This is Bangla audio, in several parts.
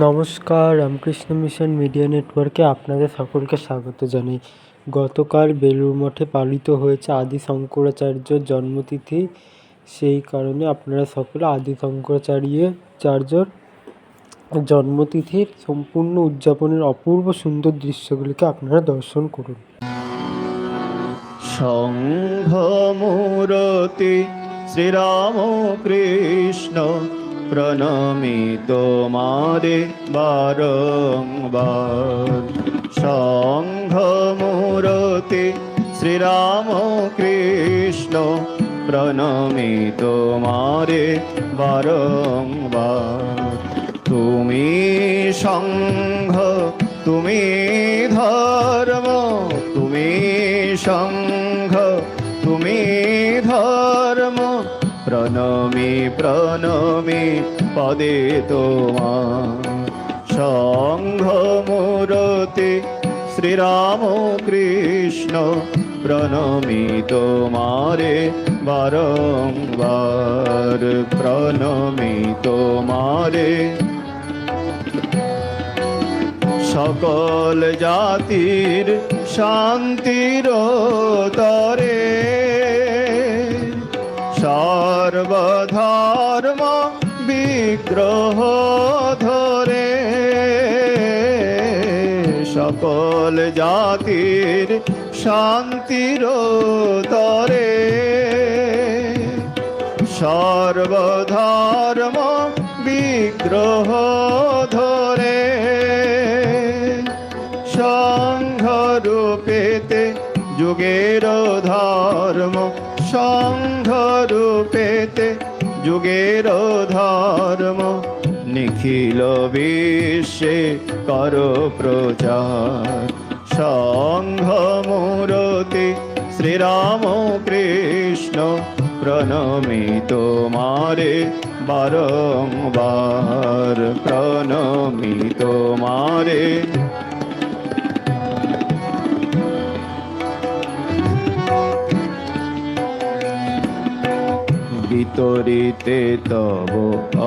নমস্কার, রামকৃষ্ণ মিশন মিডিয়া নেটওয়ার্কে আপনাদের সকলকে স্বাগত জানাই। গতকাল বেলুড় মঠে পালিত হয়েছে আদি শঙ্করাচার্যর জন্মতিথি। সেই কারণে আপনারা সকলে আদি শঙ্করাচার্য চার্যর জন্মতিথির সম্পূর্ণ উদযাপনের অপূর্ব সুন্দর দৃশ্যগুলিকে আপনারা দর্শন করুন। সংঘমূরতি শ্রীরামকৃষ্ণ প্রণমি তোমারে বারংবার। সংঘ মূরতি শ্রীরাম কৃষ্ণ প্রণমি তোমারে বারংবার। তুমি সংঘ, তুমি ধর্ম, তুমি সংঘ, তুমি ধর্ম প্রণমি প্রণমি পদে তোমার সংঘ মূরতি শ্রীরাম কৃষ্ণ প্রণমি তোমারে বারংবার প্রণমি তোমারে। সকল জাতির শান্তির তরে সর্বধর্ম বিগ্রহ ধরে সকল জাতির শান্তির তরে সর্বধর্ম বিগ্রহ ধরে সংঘরূপেতে যুগের ধর্ম সংঘরূপেতে যুগের ধর্ম নিখিল বিশ্বে কর প্রচার। সংঘ মূরতি শ্রীরাম কৃষ্ণ প্রণমি তোমারে বারংবার। প্রণমি তোমারে বিতরিতে তব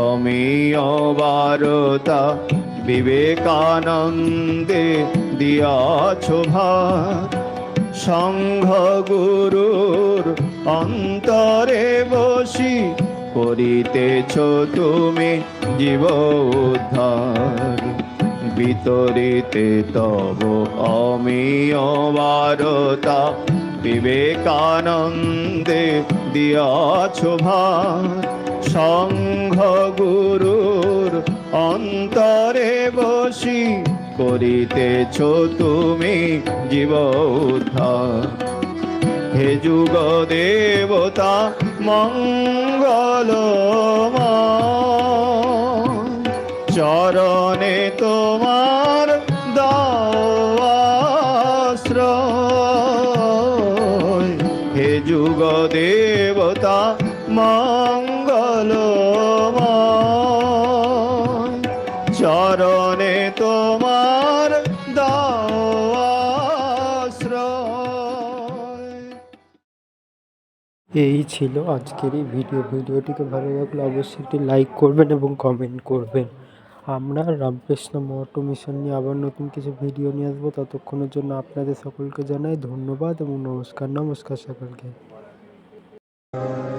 অমীয় বারতা বিবেকানন্দে দিয়াছ সংঘ গুরুর অন্তরে বসি করিতেছ তুমি জীব উদ্ধার। বিতরিতে তব অমীয় বারতা বিবেকানন্দে দিয়াছ ভার। সংঘ গুরুর অন্তরে বসি করিতেছ তুমি জীব হে যুগ দেবতা মঙ্গল চরণে তোমার দেবতা মঙ্গল চরণে তোমার এই ছিল আজকের এই ভিডিও। ভিডিওটিকে ভালো লাগলে অবশ্যই একটি লাইক করবেন এবং কমেন্ট করবেন। আমরা রামকৃষ্ণ মঠ মিশন নিয়ে আবার নতুন কিছু ভিডিও নিয়ে আসব। ততক্ষণের জন্য আপনাদের সকলকে জানাই ধন্যবাদ এবং নমস্কার নমস্কার সকলকে। Thank you.